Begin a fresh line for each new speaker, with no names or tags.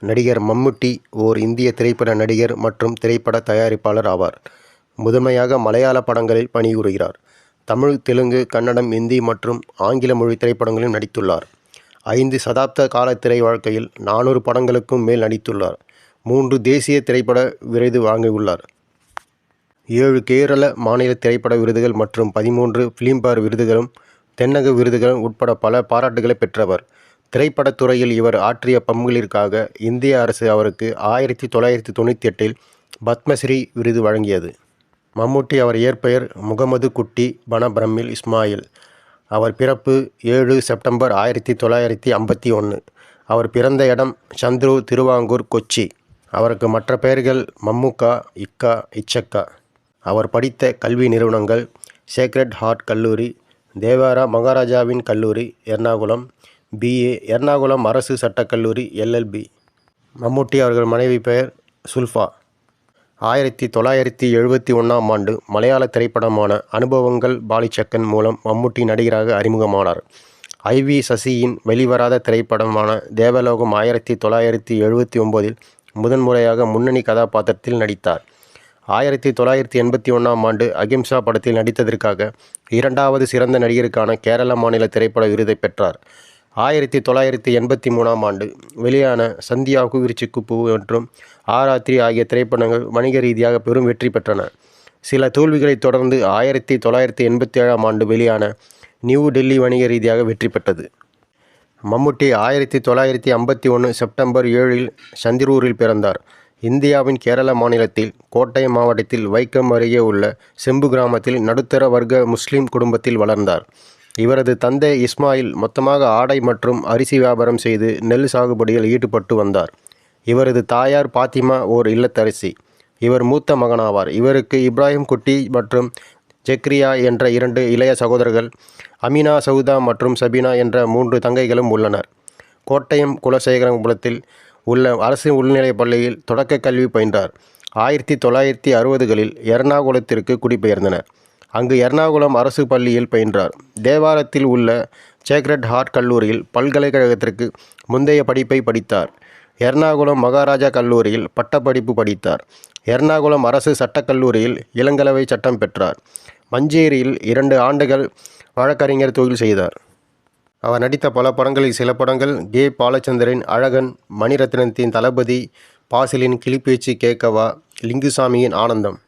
நடிகர் மம்முட்டி ஓர் இந்திய திரைப்பட நடிகர் மற்றும் திரைப்பட தயாரிப்பாளர் ஆவார். முதன்மையாக மலையாள படங்களில் பணிபுரிகிறார். தமிழ், தெலுங்கு, கன்னடம், இந்தி மற்றும் ஆங்கில மொழி திரைப்படங்களில் நடித்துள்ளார். ஐந்து சதாப்த கால திரை வாழ்க்கையில் நானூறு படங்களுக்கும் மேல் நடித்துள்ளார். மூன்று தேசிய திரைப்பட விருது வாங்கியுள்ளார். ஏழு கேரள மாநில திரைப்பட விருதுகள் மற்றும் பதிமூன்று பிலிம்பேர் விருதுகளும், தென்னக விருதுகள் உட்பட பல பாராட்டுகளை பெற்றவர். திரைப்படத் துறையில் இவர் ஆற்றிய பங்குகளிற்காக இந்திய அரசு அவருக்கு ஆயிரத்தி தொள்ளாயிரத்தி தொண்ணூற்றி எட்டில் பத்மஸ்ரீ விருது வழங்கியது. மம்முட்டி அவர் இயற்பெயர் முகமது குட்டி பனபிரமில் இஸ்மாயில். அவர் பிறப்பு ஏழு செப்டம்பர் ஆயிரத்தி தொள்ளாயிரத்தி ஐம்பத்தி ஒன்று அவர் பிறந்த இடம் சந்துரு, திருவாங்கூர், கொச்சி. அவருக்கு மற்ற பெயர்கள் மம்முக்கா, இக்கா, இச்சக்கா. அவர் படித்த கல்வி நிறுவனங்கள் சேக்ரட் ஹார்ட் கல்லூரி, தேவாரா மகாராஜாவின் கல்லூரி, எர்ணாகுளம், பிஏ எர்ணாகுளம் அரசு சட்டக்கல்லூரி எல்எல்பி மம்முட்டி அவர்கள் மனைவி பெயர் சுல்ஃபா ஆயிரத்தி தொள்ளாயிரத்தி எழுபத்தி ஒன்றாம் ஆண்டு மலையாள திரைப்படமான அனுபவங்கள் பாலிசக்கன் மூலம் மம்முட்டி நடிகராக அறிமுகமானார். ஐ. வி. சசியின் வெளிவராத திரைப்படமான தேவலோகம் ஆயிரத்தி தொள்ளாயிரத்தி எழுபத்தி ஒம்போதில் முதன்முறையாக முன்னணி கதாபாத்திரத்தில் நடித்தார். ஆயிரத்தி தொள்ளாயிரத்தி எண்பத்தி ஒன்றாம் ஆண்டு அகிம்சா படத்தில் நடித்ததற்காக இரண்டாவது சிறந்த நடிகருக்கான கேரள மாநில திரைப்பட விருதைப் பெற்றார். ஆயிரத்தி தொள்ளாயிரத்தி எண்பத்தி மூணாம் ஆண்டு வெளியான சந்தியா கூவிருச்சிக்கு பூ மற்றும் ஆராத்திரி ஆகிய திரைப்படங்கள் வணிக ரீதியாக பெரும் வெற்றி பெற்றன. சில தோல்விகளைத் தொடர்ந்து ஆயிரத்தி தொள்ளாயிரத்தி எண்பத்தி ஏழாம் ஆண்டு வெளியான நியூ டெல்லி வணிக ரீதியாக வெற்றி பெற்றது. மம்முட்டி ஆயிரத்தி தொள்ளாயிரத்தி ஐம்பத்தி ஒன்று செப்டம்பர் ஏழில் சந்திரூரில் பிறந்தார். இந்தியாவின் கேரள மாநிலத்தில் கோட்டயம் மாவட்டத்தில் வைக்கம் அருகே உள்ள செம்பு கிராமத்தில் நடுத்தர வர்க்க முஸ்லீம் குடும்பத்தில் வளர்ந்தார். இவரது தந்தை இஸ்மாயில் மொத்தமாக ஆடை மற்றும் அரிசி வியாபாரம் செய்து நெல் சாகுபடியில் ஈடுபட்டு வந்தார். இவரது தாயார் பாத்திமா ஓர் இல்லத்தரசி. இவர் மூத்த மகனாவார். இவருக்கு இப்ராஹிம் குட்டி மற்றும் ஜெக்ரியா என்ற இரண்டு இளைய சகோதரர்கள், அமினா, சவுதா மற்றும் சபீனா என்ற மூன்று தங்கைகளும் உள்ளனர். கோட்டயம் குலசேகரங்குளத்தில் உள்ள அரசு உள்நிலைப் பள்ளியில் தொடக்கக் கல்வி பயின்றார். ஆயிரத்தி தொள்ளாயிரத்தி அறுபதுகளில் எர்ணாகுளத்திற்கு குடிபெயர்ந்தனர். அங்கு எர்ணாகுளம் அரசு பள்ளியில் பயின்றார். தேவாரத்தில் உள்ள சேக்ரட் ஹார்ட் கல்லூரியில் பல்கலைக்கழகத்திற்கு முந்தைய படிப்பை படித்தார். எர்ணாகுளம் மகாராஜா கல்லூரியில் பட்டப்படிப்பு படித்தார். எர்ணாகுளம் அரசு சட்டக்கல்லூரியில் இளங்கலவை சட்டம் பெற்றார். மஞ்சேரியில் இரண்டு ஆண்டுகள் வழக்கறிஞர் தொழில் செய்தார். அவர் நடித்த பல படங்களில் சில படங்கள் கே. பாலச்சந்தரின் அழகன், மணிரத்னத்தின் தளபதி, பாசிலின் கிளிப்பேச்சு கேட்கவா, லிங்குசாமியின் ஆனந்தம்.